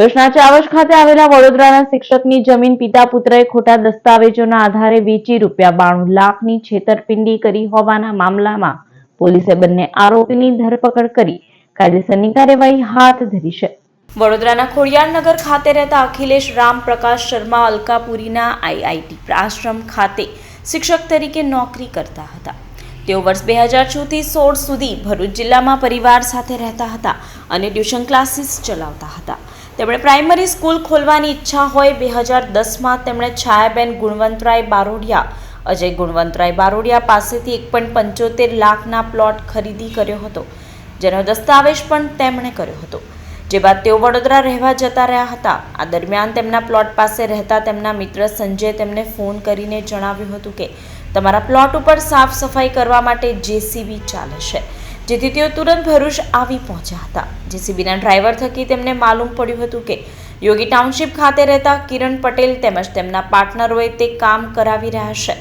ભરૂચના ચાવજ ખાતે આવેલા વડોદરાના શિક્ષકની જમીન પિતા પુત્રએ ખોટા દસ્તાવેજોના આધારે વેચી રૂપિયા બાણું લાખની છેતરપિંડી કરી હોવાના મામલામાં પોલીસે બંને આરોપીની ધરપકડ કરી કાયદેસરની કાર્યવાહી હાથ ધરી છે. વડોદરાના ખોડિયારનગર ખાતે રહેતા અખિલેશ રામપ્રકાશ શર્મા અલકાપુરીના આઈઆઈટી આશ્રમ ખાતે શિક્ષક તરીકે નોકરી કરતા હતા. તેઓ વર્ષ બે હજાર છથી સોળ સુધી ભરૂચ જિલ્લામાં પરિવાર સાથે રહેતા હતા અને ટ્યુશન ક્લાસીસ ચલાવતા હતા. તેમણે પ્રાઇમરી સ્કૂલ ખોલવાની ઈચ્છા હોય બે હજાર દસમાં તેમણે છાયાબેન ગુણવંતરાય બારોડિયા, અજય ગુણવંતરાય બારોડિયા પાસેથી એક પોઈન્ટ પંચોતેર લાખના પ્લોટ ખરીદી કર્યો હતો, જેનો દસ્તાવેજ પણ તેમણે કર્યો હતો. જે બાદ તેઓ વડોદરા રહેવા જતા રહ્યા હતા. આ દરમિયાન તેમના પ્લોટ પાસે રહેતા તેમના મિત્ર સંજય તેમને ફોન કરીને જણાવ્યું હતું કે, તમારા પ્લોટ ઉપર સાફ સફાઈ કરવા માટે જેસીબી ચાલે છે. જેથી તેઓ તુરંત ભરૂચ આવી પહોંચ્યા હતા. જેસીબીના ડ્રાઈવર થકી તેમને માલુમ પડ્યું હતું કે યોગી ટાઉનશીપ ખાતે રહેતા કિરણ પટેલ તેમજ તેમના પાર્ટનરોએ તે કામ કરાવી રહ્યા છે.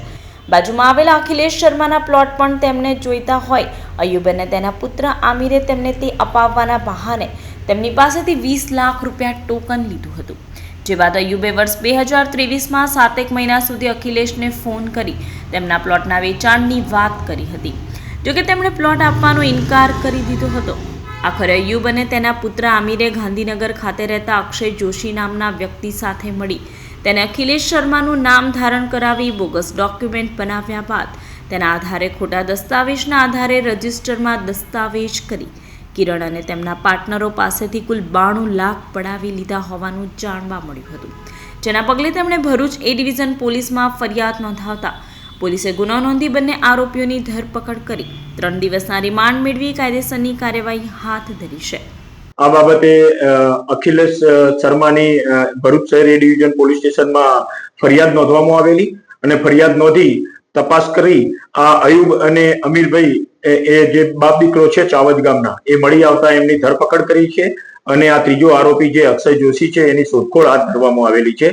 બાજુમાં આવેલા અખિલેશ શર્માના પ્લોટ પણ તેમને જોઈતા હોય. અયુબ અને તેના પુત્ર આમિરે તેમને તે અપાવવાના બહાને તેમની પાસેથી વીસ લાખ રૂપિયા ટોકન લીધું હતું. જે બાદ અયુબે વર્ષ બે હજાર ત્રેવીસમાં સાતેક મહિના સુધી અખિલેશને ફોન કરી તેમના પ્લોટના વેચાણની વાત કરી હતી. જોકે તેમણે પ્લોટ આપવાનો ઇનકાર કરી દીધો હતો. આખરે અયુબ અને તેના પુત્ર આમિરે ગાંધીનગર ખાતે રહેતા અક્ષય જોશી નામના વ્યક્તિ સાથે મળી. તેને અખિલેશ શર્માનું નામ ધારણ કરાવી બોગસ ડોક્યુમેન્ટ બનાવ્યા બાદ તેના આધારે ખોટા દસ્તાવેજના આધારે રજિસ્ટરમાં દસ્તાવેજ કરી. કિરણ અને તેમના પાર્ટનરો પાસેથી કુલ બાણું લાખ પડાવી લીધા હોવાનું જાણવા મળ્યું હતું. જેના પગલે તેમણે ભરૂચ એ ડિવિઝન પોલીસમાં ફરિયાદ નોંધાવતા પોલીસે ગુનો નોંધી બંને આરોપીઓની ધરપકડ કરી. ત્રણ દિવસના રિમાન્ડ મેળવી કાયદેસરની કાર્યવાહી હાથ ધરી છે. આ બાબતે અખિલેશ શર્માની ભરૂચ શહેર એ ડિવિઝન પોલીસ સ્ટેશનમાં ફરિયાદ નોંધવામાં આવેલી અને ફરિયાદ નોંધી તપાસ કરી આ અયુબ અને અમીરભાઈ એ જે બાપ દીકરો છે ચાવજ ગામના, એ મળી આવતા એમની ધરપકડ કરી છે અને આ ત્રીજો આરોપી જે અક્ષય જોશી છે એની શોધખોળ હાથ ધરવામાં આવેલી છે.